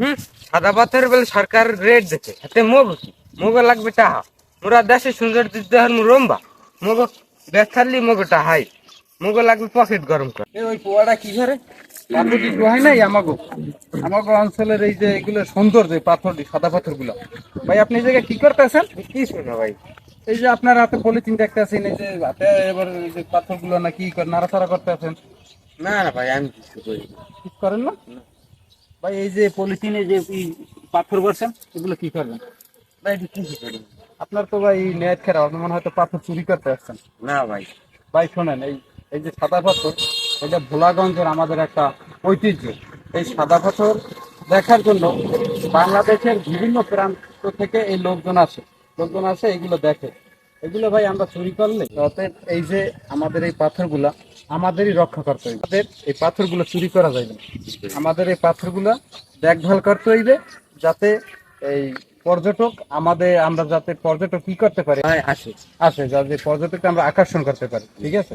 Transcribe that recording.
হুম? সাদা পাথর বলে সরকার রেট দেখে। হাতে মোগ কি মগ লাগবে টাহা। মোরা দেশে সুন্দর দিতে হর রম্বা। মগ বেথারলি মগ টাহাই মোগ লাগবে পকেট গরম কর। এই ওই পোয়াটা কি করে পাথরটি দোহাই নাই আমাগো। আমাগো অঞ্চলের এই যে এগুলো সুন্দর যে পাথরটি সাদা পাথরগুলো। ভাই আপনি এই জায়গায় কি করতেছেন? কি শোনা ভাই? এই যে আপনার হাতে পলিথিন দেখতেছেন এই যে হাতে এবার এই যে পাথরগুলো না কি করে নাড়াচাড়া করতেছেন। না না ভাই আমি কিছু করি। ঠিক করেন না। ভাই এই যে পলিথিনে যে পাথর বসেন এগুলো কি করবেন? ভাই আমি কিছু করি না। আপনার তো ভাই নেট খেরা আপনি মনে হয়তো পাথর চুরি করতে আসছেন। না ভাই। ভাই শোনেন এই এই যে সাদা পাথর এটা ভোলাগঞ্জের আমাদের একটা ঐতিহ্য এই সাদা পাথর দেখার জন্য বাংলাদেশের বিভিন্ন প্রান্ত থেকে এই লোকজন আসে। লোকজন আসে এগুলো দেখে। এগুলো ভাই আমরা চুরি করলে এই যে আমাদের এই পাথরগুলা আমাদেরই রক্ষা করতে হইবে। আমাদের এই পাথরগুলো চুরি করা যায় না। আমাদের এই পাথরগুলো দেখভাল করতে হইবে যাতে এই পর্যটক আমাদের আমরা যাতে পর্যটক কি করতে পারি? ভাই আসে। আসে যাতে পর্যটককে আমরা আকর্ষণ করতে পারি। ঠিক আছে?